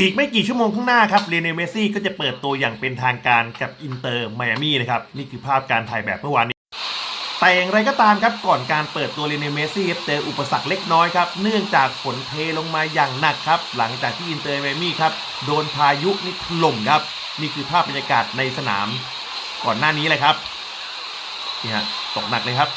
อีกไม่กี่ชั่วโมงข้างหน้าครับเรเนเมซี่ก็จะเปิดตัวอย่างเป็นทางการกับอินเตอร์ไมอามี่นะครับ นี่คือภาพการถ่ายแบบเมื่อวานนี้ แต่อย่างไรก็ตามครับก่อนการเปิดตัวเรเนเมซี่เจออุปสรรคเล็กน้อยครับ เนื่องจากฝนเทลงมาอย่างหนักครับ หลังจากที่อินเตอร์ไมอามี่ครับ โดนพายุนี่ถล่มครับ นี่คือภาพบรรยากาศในสนาม ก่อนหน้านี้เลยครับนี่ฮะตกหนักเลยครับ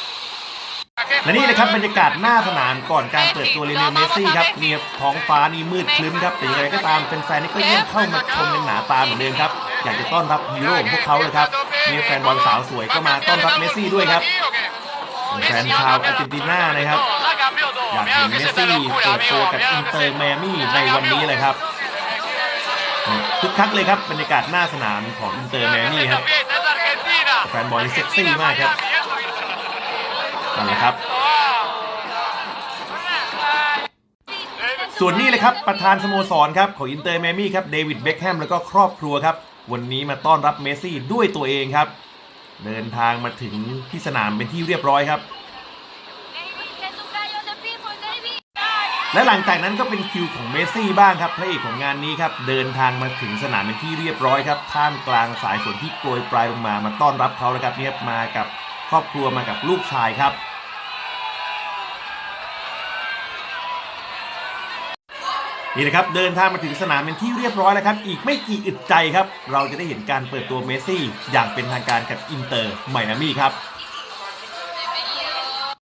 และนี่นะครับบรรยากาศหน้าสนามก่อนการเปิดตัวเรเนลเมสซี่ครับเนี่ยท้องฟ้านี่มืดคลึ้มครับแต่อย่างไรก็ตามแฟนๆนี่ก็ยังเข้ามาชมกันหนาตาเหมือนเดิมครับอยากจะต้อนรับฮีโร่ของพวกเขาเลยครับมีแฟนบอลสาวสวยก็มาต้อนรับเมสซี่ด้วยครับแฟนชาวอาร์เจนตินานะครับอยากเห็นเมสซี่เปิดตัวกับอินเตอร์ไมอามี่ในวันนี้เลยครับคึกคักเลยครับบรรยากาศหน้าสนามของอินเตอร์ไมอามี่ครับแฟนบอลเซ็กซี่มากครับ นั่นแหละครับ ส่วนนี้เลยครับประธานสโมสรครับของอินเตอร์แมมี่ครับเดวิดเบ็คแฮมแล้วก็ครอบครัวครับ วันนี้มาต้อนรับเมสซี่ด้วยตัวเองครับ เดินทางมาถึงที่สนามเป็นที่เรียบร้อยครับ และหลังจากนั้นก็เป็นคิวของเมสซี่บ้างครับพระเอกของงานนี้ครับเดินทางมาถึงสนามเป็นที่เรียบร้อยครับท่ามกลางสายฝนที่โปรยปลายลงมามาต้อนรับเขาแล้วครับเนี่ยมากับ ครอบครัวมากับลูกชายครับ นี่นะครับเดินทางมาถึงสนามเป็นที่เรียบร้อยแล้วครับ อีกไม่กี่อึดใจครับ เราจะได้เห็นการเปิดตัวเมสซี่ อย่างเป็นทางการกับอินเตอร์ไมอามี่ครับ